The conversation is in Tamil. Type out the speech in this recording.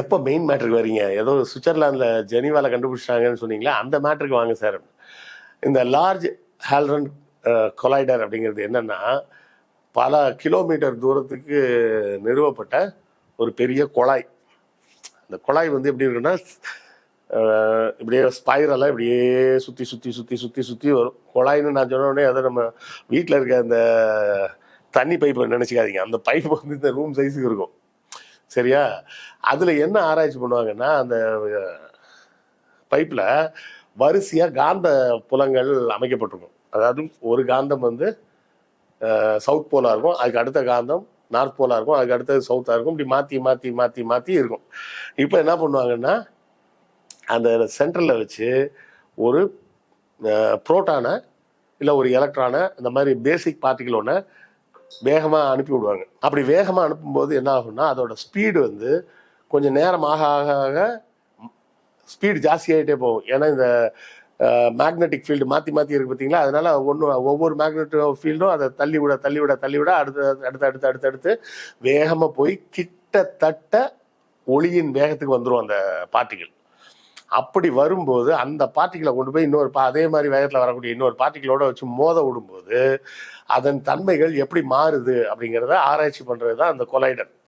எப்போ மெயின் மேட்ருக்கு வரீங்க? ஏதோ சுவிட்சர்லாந்தில் ஜெனிவாவில் கண்டுபிடிச்சிட்டாங்கன்னு சொன்னீங்களா அந்த மேட்ருக்கு வாங்க சார் இந்த லார்ஜ் ஹால்ரன் கொலைடர் அப்படிங்கிறது என்னென்னா பல கிலோமீட்டர் தூரத்துக்கு நிறுவப்பட்ட ஒரு பெரிய குழாய். அந்த குழாய் வந்து எப்படி இருக்குன்னா இப்படியே ஸ்பைரலாக இப்படியே சுற்றி சுற்றி சுற்றி சுற்றி சுற்றி வரும். குழாய்னு நான் சொன்ன உடனே அதை நம்ம வீட்டில் இருக்க அந்த தண்ணி பைப்பை நினச்சிக்காதீங்க. அந்த பைப் வந்து இந்த ரூம் சைஸுக்கு இருக்கும். சரியா? அதில் என்ன ஆராய்ச்சி பண்ணுவாங்கன்னா அந்த பைப்பில் வரிசையாக காந்த புலங்கள் அமைக்கப்பட்டிருக்கும். அதாவது ஒரு காந்தம் வந்து சவுத் போலாக இருக்கும் அதுக்கு அடுத்த காந்தம் நார்த் போலாக இருக்கும் அதுக்கு அடுத்தது சவுத்தாக இருக்கும் இப்படி மாற்றி மாற்றி மாற்றி மாற்றி இருக்கும். இப்போ என்ன பண்ணுவாங்கன்னா அந்த சென்டரில் வச்சு ஒரு புரோட்டானை இல்லை ஒரு எலக்ட்ரானை இந்த மாதிரி பேசிக் பார்ட்டிகள் ஒன்று வேகமாக அனுப்பி விடுவாங்க அப்படி வேகமாக அனுப்பும்போது என்ன ஆகும்னா அதோட ஸ்பீடு வந்து கொஞ்சம் நேரம் ஆக ஆக ஆக ஸ்பீடு ஜாஸ்தியாகிட்டே போகும். ஏன்னா இந்த மேக்னெட்டிக் ஃபீல்டு மாற்றி மாற்றி இருக்கு பார்த்தீங்களா? அதனால ஒன்று ஒவ்வொரு மேக்னெட் ஃபீல்டும் அதை தள்ளி விட தள்ளி விட தள்ளி விட அடுத்து அடுத்து அடுத்து அடுத்து அடுத்து வேகமாக போய் கிட்டத்தட்ட ஒளியின் வேகத்துக்கு வந்துடும் அந்த பார்ட்டிகள் அப்படி வரும்போது அந்த பார்ட்டிகளை கொண்டு போய் இன்னொரு பா அதே மாதிரி வேகத்தில் வரக்கூடிய இன்னொரு பார்ட்டிகளோட வச்சு மோத விடும்போது அதன் தன்மைகள் எப்படி மாறுது அப்படிங்கிறத ஆராய்ச்சி பண்ணுறது தான் அந்த கொலைடர்